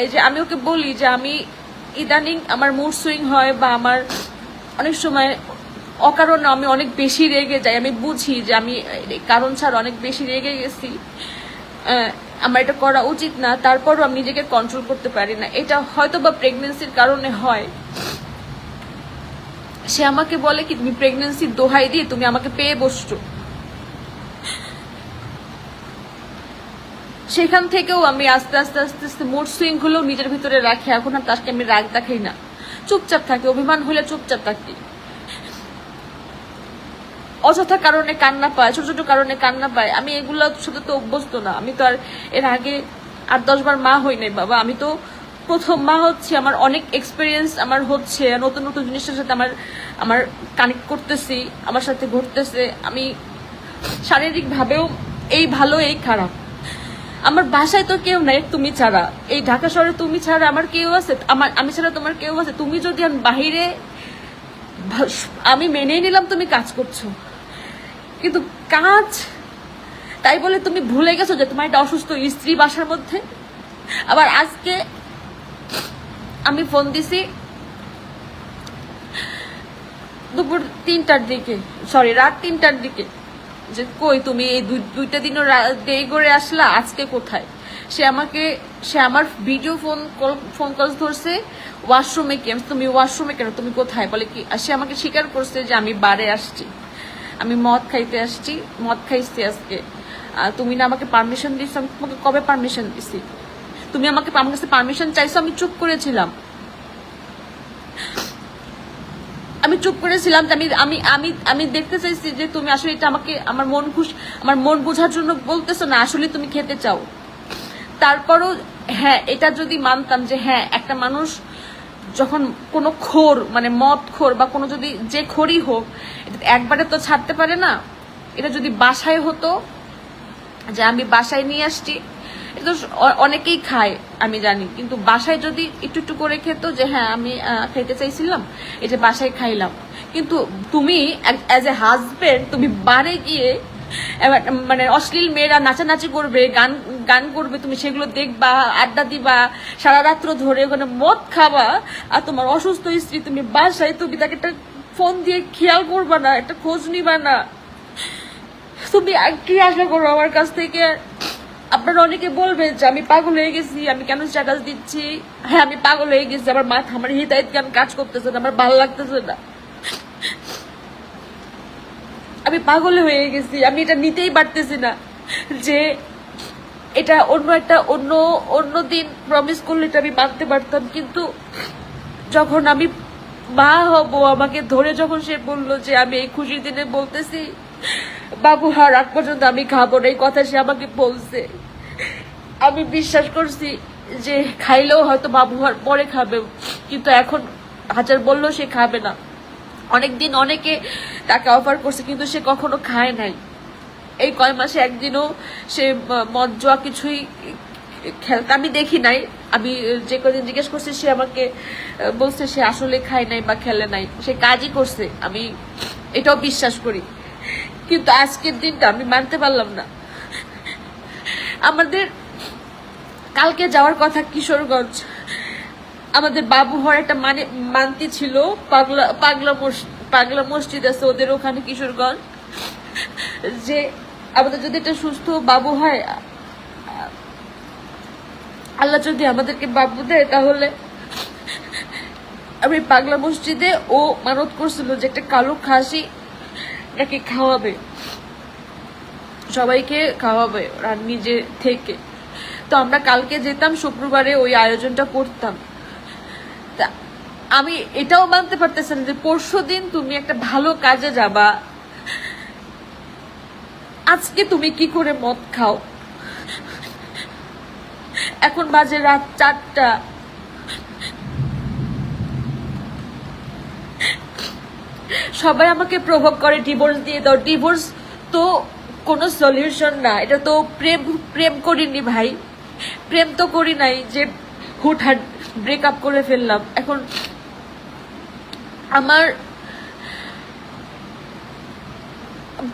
এই যে আমি ওকে বলি যে আমি ইদানিং আমার মুড সুইং হয় বা আমার অনেক সময় অকারণে আমি অনেক বেশি রেগে যাই। আমি বুঝি যে আমি কারণ ছাড়া অনেক বেশি রেগে গেছি। আমার এটা করা উচিত না। তারপরও আমি নিজেকে কন্ট্রোল করতে পারি না। এটা হয়তো বা প্রেগনেন্সির কারণে হয়। সে আমাকে বলে কি, তুমি প্রেগনেন্সির দোহাই দিয়ে তুমি আমাকে পেয়ে বসছো। সেখান থেকেও আমি আস্তে আস্তে আস্তে আস্তে মুড সুইং হলেও নিজের ভিতরে রাখি। এখন আর তাকে আমি রাগ দেখাই না। চুপচাপ থাকি, অভিমান হলে চুপচাপ থাকি। অযথা কারণে কান্না পায়, ছোট ছোট কারণে কান্না পায়। আমি এগুলো সাথে তো অভ্যস্ত না। আমি তো আর এর আগে আট দশ বার মা হই নাই, বাবা। আমি তো প্রথম মা হচ্ছে। আমার অনেক এক্সপিরিয়েন্স আমার হচ্ছে। নতুন নতুন জিনিসের সাথে আমার আমার কানেক্ট করতেছি, আমার সাথে ঘটতেছে আমি শারীরিকভাবেও এই ভালো, এই খারাপ। আমার বাসায় তো কেউ নাই, তুমি ছাড়া। এই ঢাকা শহরে তুমি ছাড়া আমার কেউ আছে, আমার আমি ছাড়া তোমার কেউ আছে। তুমি যদি আমি বাহিরে আমি মেনেই নিলাম তুমি কাজ করছ। কিন্তু কাজ, তাই বলে তুমি ভুলে গেছো যে তোমার একটা অসুস্থ স্ত্রী বাসার মধ্যে। আবার আজকে আমি ফোন দিছি দুপুর তিনটার দিকে সরি রাত তিনটার দিকে। যে, কই তুমি এই দুই- দুইটা দিনও দেরি করে আসলা? আজকে কোথায়? সে আমাকে, সে আমার video phone call phone call ধরছে ওয়াশরুমে কি? তুমি ওয়াশরুমে কেন? তুমি কোথায়? বলে কি, সে আমাকে স্বীকার করছে যে আমি বারে আসছি। আমি মদ খাইতে আসছি, মদ খাইছি আজকে। তুমি না আমাকে পারমিশন দিচ্ছ আমি তোমাকে কবে পারমিশন দিছি? তুমি আমাকে আমার কাছে পারমিশন চাইছো? আমি চুপ করেছিলাম। আমি চুপ করেছিলাম যে আমি আমি আমি আমি দেখতে চাইছি যে তুমি আসলে এটা আমাকে, আমার মন খুশ, আমার মন বোঝার জন্য বলতেছো না, আসলে তুমি খেতে চাও। তারপরও হ্যাঁ এটা যদি মানতাম যে হ্যাঁ একটা মানুষ যখন কোনো খোর মানে মদ খোর বা কোনো যদি, যে খোরই হোক একবারে তো ছাড়তে পারে না। এটা যদি বাসায় হতো যে আমি বাসায় নিয়ে আসছি, এটা তো অনেকেই খায়, আমি জানি। কিন্তু বাসায় যদি একটু একটু করে খেত যে হ্যাঁ আমি খাইতে চাইছিলাম এটা বাসায় খাইলাম। কিন্তু তুমি অ্যাজ এ হাজবেন্ড তুমি বারে গিয়ে মানে অশ্লীল মেয়েরা নাচানাচি করবে, গান গান করবে, তুমি সেগুলো দেখবা, আড্ডা দিবা, সারা রাত্র ধরে ওখানে মদ খাবা, আর তোমার অসুস্থ স্ত্রী তুমি বাসায়, তুমি তাকে একটা ফোন দিয়ে খেয়াল করবা না, একটা খোঁজ নিবা না। তুমি কি আশা করো আমার কাছ থেকে? আপনারা অনেকে বলবেন যে আমি পাগল হয়ে গেছি, আমি কেন স্ট্যাটাস দিচ্ছি? হ্যাঁ আমি পাগল হয়ে গেছি, আমার মাথা, আমার হৃদয়ত কেন কাজ করতেছে না, আমার ভালো লাগতেছে না। আমি পাগল হয়ে গেছি, আমি এটা নিতেই পারতেছি না যে এটা অন্য একটা, অন্য অন্য দিন প্রমিস করলে এটা আমি মানতে পারতাম, কিন্তু যখন আমি মা হব, আমাকে ধরে যখন সে বলল যে আমি এই খুশির দিনে বলতেছি বাবু, হার, আগ পর্যন্ত আমি খাব না। এই কথা সে আমাকে বলছে। আমি বিশ্বাস করছি যে খাইলেও হয়তো বাবু হার পরে খাবে, কিন্তু এখন হাজার বললেও সে খাবে না। অনেকদিন অনেকে তাকে অফার করছে, কিন্তু সে কখনো খায় নাই। এই কয় মাসে একদিনও সে মদ জোয়া কিছুই খেলতে আমি দেখি নাই। আমি যে কদিন জিজ্ঞেস করছি, সে আমাকে বলছে সে আসলে খায় নাই বা খেলে নাই। সে কাজই করছে। আমি এটাও বিশ্বাস করি। কিন্তু আজকের দিনটা আমি মানতে পারলাম না। আমাদের কালকে যাওয়ার কথা কিশোরগঞ্জ। আমাদের বাবু হওয়ার একটা মানে মানতি ছিল, পাগলা পাগলা পাগলা মসজিদ আছে ওদের ওখানে কিশোরগঞ্জ। যে আমাদের যদি একটা সুস্থ বাবু হয়, আল্লাহ যদি আমাদেরকে বাবু দেয়, তাহলে আমি পাগলা মসজিদে ও মানত করছিল যে একটা কালো খাসি নাকি খাওয়াবে। সবাইকে খাওয়াবে আর নিজে থেকে। তো আমরা কালকে যেতাম, শুক্রবারে ওই আয়োজনটা করতাম। তা আমি এটাও মানতে পারতেছিলাম যে পরশু দিন তুমি একটা ভালো কাজে যাবা। আজকে তুমি কি করে মদ খাও? এখন বাজে রাত চারটা। সবাই আমাকে প্রভোগ করে ডিভোর্স দিয়ে দাও। ডিভোর্স তো কোনো সলিউশন না। এটা তো প্রেম প্রেম করিনি ভাই। প্রেম তো করি নাই যে হুটহাট ব্রেকআপ করে ফেললাম। এখন আমার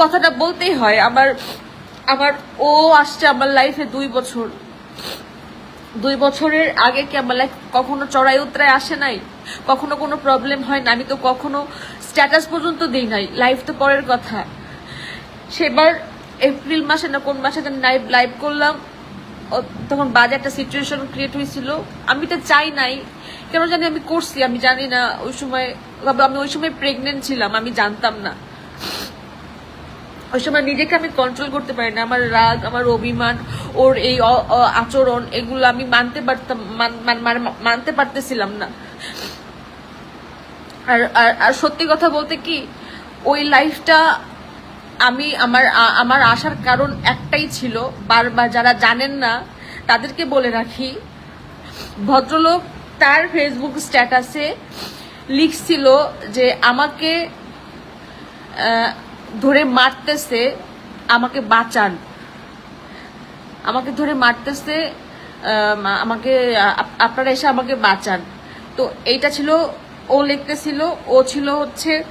কথাটা বলতেই হয়, আমার আমার ও আসছে আমার লাইফে দুই বছর। দুই বছরের আগে কি আমার লাইফ কখনো চড়াই উতরায় আসে নাই? কখনো কোনো প্রবলেম হয় না আমি তো কখনো স্ট্যাটাস পর্যন্ত দিই নাই। লাইফ তো পরের কথা। সেবার এপ্রিল মাসে না কোন মাসে লাইভ লাইভ করলাম। তখন বাজে একটা সিচুয়েশন ক্রিয়েট হয়েছিল। আমি তো চাই নাই। কেন জানি আমি করছি, আমি জানি না। ওই সময় আমি ওই সময় প্রেগনেন্ট ছিলাম, আমি জানতাম না। ওই সময় নিজেকে আমি কন্ট্রোল করতে পারি না। আমার রাগ, আমার অভিমান ওর এই আচরণ এগুলো আমি মানতে পারতাম, মান- মান- মান- মানতে পারতেছিলাম না। আর- আর সত্যি কথা বলতে কি, ওই লাইফটা আমি, আমার আমার আসার কারণ একটাই ছিল, বারবার যারা জানেন না, তাদেরকে বলে রাখি, ভদ্রলোক তার ফেসবুক স্ট্যাটাসে লিখছিল যে আমাকে ধরে মারতেছে, আমাকে বাঁচান। আমাকে ধরে মারতেছে আমাকে আপনারা এসে আমাকে বাঁচান। তো এইটা ছিল, ও লিখতেছিল, ও ছিল হচ্ছে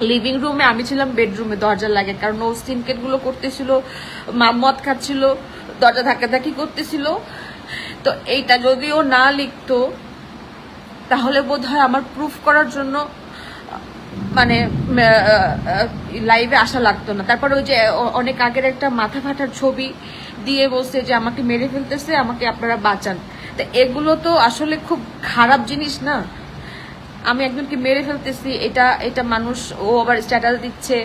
লিভিং রুমে আমি ছিলাম বেডরুমে দরজা লাগে। কারণ ও সিনকেটগুলো করতেছিল, মা- মদ খাচ্ছিল, দরজা ধাক্কাধাক্কি করতেছিল। তো এইটা যদি ও না লিখতো, তাহলে বোধ হয় আমার প্রুফ করার জন্য মানে লাইভে আসা লাগতো না। তারপর ওই যে অনেক আগের একটা মাথা ফাটার ছবি দিয়ে বসে যে, আমাকে মেরে ফেলতেছে, আমাকে আপনারা বাঁচান। তো এগুলো তো আসলে খুব খারাপ জিনিস না? আমি একজনকে মেরে ফেলতেছি, এটা এটা মানুষ, ও আবার স্ট্যাটাস দিচ্ছে।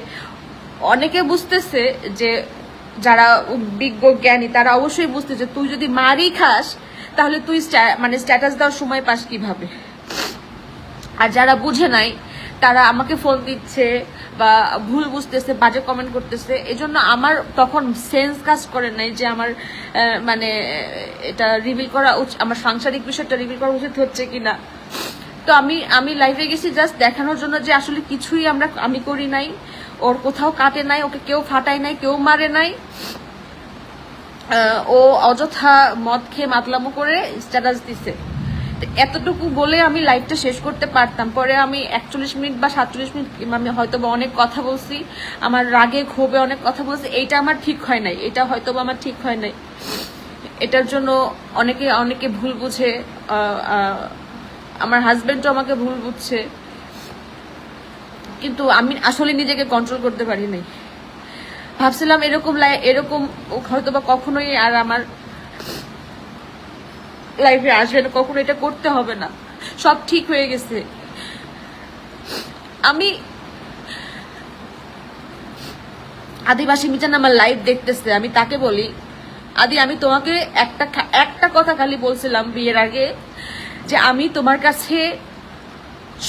অনেকে বুঝতেছে যে, যারা বিজ্ঞ জ্ঞানী, তারা অবশ্যই বুঝতেছে তুই যদি মারি খাস, তাহলে তুই মানে স্ট্যাটাস দেওয়ার সময় পাস কীভাবে? আর যারা বুঝে নাই তারা আমাকে ফোন দিচ্ছে বা ভুল বুঝতেছে, বাজে কমেন্ট করতেছে, এজন্য আমার তখন সেন্স কাজ করে নাই যে আমার মানে এটা রিভিল করা আমার সাংসারিক বিষয়টা রিভিল করা উচিত হচ্ছে কিনা। তো আমি আমি লাইভে গেছি জাস্ট দেখানোর জন্য যে আসলে কিছুই আমরা, আমি করি নাই, ওর কোথাও কাটে নাই, ওকে কেউ ফাটায় নাই, কেউ মারে নাই। ও অযথা মদ খেয়ে মাতলামো করে স্ট্যাটাস দিছে। এতটুকু বলে আমি লাইভটা শেষ করতে পারতাম। পরে আমি একচল্লিশ মিনিট বা সাতচল্লিশ মিনিট আমি হয়তো বা অনেক কথা বলছি, আমার রাগে, ক্ষোভে অনেক কথা বলছি, এইটা আমার ঠিক হয় নাই, এটা হয়তো বা আমার ঠিক হয় নাই। এটার জন্য অনেকে অনেকে ভুল বুঝে আমার হাজবেন্ডও আমাকে ভুল বুঝছে। কিন্তু আমি আসলে নিজেকে কন্ট্রোল করতে পারি নাই। ভাবছিলাম এরকম লাই- এরকম হয়তো বা কখনোই আর আমার লাইফে আসবে না, কখনো এটা করতে হবে না। সব ঠিক হয়ে গেছে। আমি আদিবাসী মিজান আমার লাইভ দেখতেছে, আমি তাকে বলি, আদি, আমি তোমাকে একটা একটা কথা খালি বলছিলাম বিয়ের আগে, যে আমি তোমার কাছে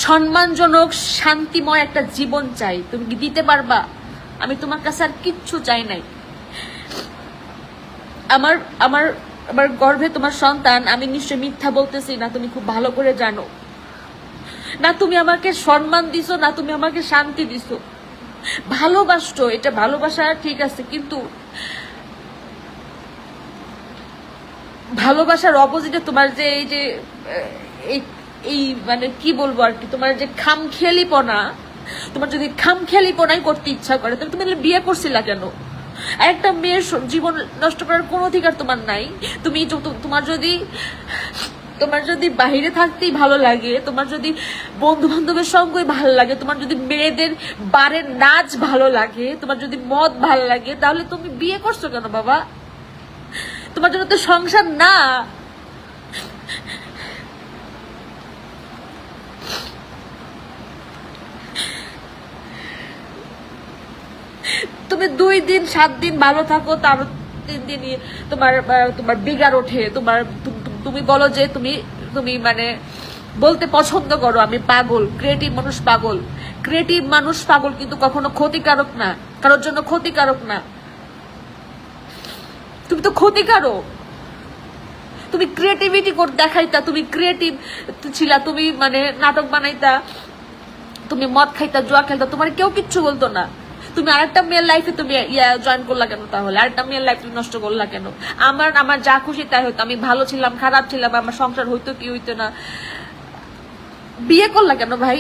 সম্মানজনক, শান্তিময় একটা জীবন চাই। তুমি দিতে পারবা? আমি তোমার কাছে আর কিচ্ছু চাই নাই। আমার আমার আমার গর্ভে তোমার সন্তান, আমি নিশ্চয় মিথ্যা বলতেছি, না তুমি খুব ভালো করে জানো। না তুমি আমাকে সম্মান দিছো, না তুমি আমাকে শান্তি দিছো। ভালোবাসছো এটা ভালোবাসা ঠিক আছে, কিন্তু ভালোবাসার অপোজিটে তোমার যে এই যে এই মানে কি বলব আর কি, তোমার যে খামখেয়ালিপনা, তোমার যদি খামখেয়ালিপনাই করতে ইচ্ছা করে, তাহলে তুমি বিয়ে করছিলা কেন? একটা মেয়ের জীবন নষ্ট করার কোনো অধিকার তোমার নাই। তুমি তোমার যদি তোমার যদি বাহিরে থাকতেই ভালো লাগে, তোমার যদি বন্ধু বান্ধবের সঙ্গই ভালো লাগে, তোমার যদি মেয়েদের বারে নাচ ভালো লাগে, তোমার যদি মদ ভালো লাগে, তাহলে তুমি বিয়ে করছ কেন বাবা? তোমার জন্য তো সংসার না। তুমি দুই দিন, সাত দিন ভালো থাকো তার তিন দিন তোমার তোমার বিগার ওঠে। তোমার তুমি বলো যে তুমি তুমি মানে বলতে পছন্দ করো, আমি পাগল ক্রিয়েটিভ মানুষ পাগল। ক্রিয়েটিভ মানুষ পাগল কিন্তু কখনো ক্ষতিকারক না, কারোর জন্য ক্ষতিকারক না। তুমি তো ক্ষতিকারক। তুমি ক্রিয়েটিভিটি করে, দেখাইতা, তুমি ক্রিয়েটিভ ছিলা, তুমি মানে নাটক বানাইতা, তুমি মদ খাইতা, জুয়া খেলতা, তোমার কেউ কিচ্ছু বলতো না। তুমি আরেকটা মেয়ের লাইফে তুমি জয়েন করলা কেন তাহলে? আরেকটা মেয়ের লাইফ তুমি নষ্ট করলা কেন? আমার আমার যা খুশি তাই হতো। আমি ভালো ছিলাম, খারাপ ছিলাম, আমার সংসার হইতো কি হইতো না। বিয়ে করলা কেন ভাই?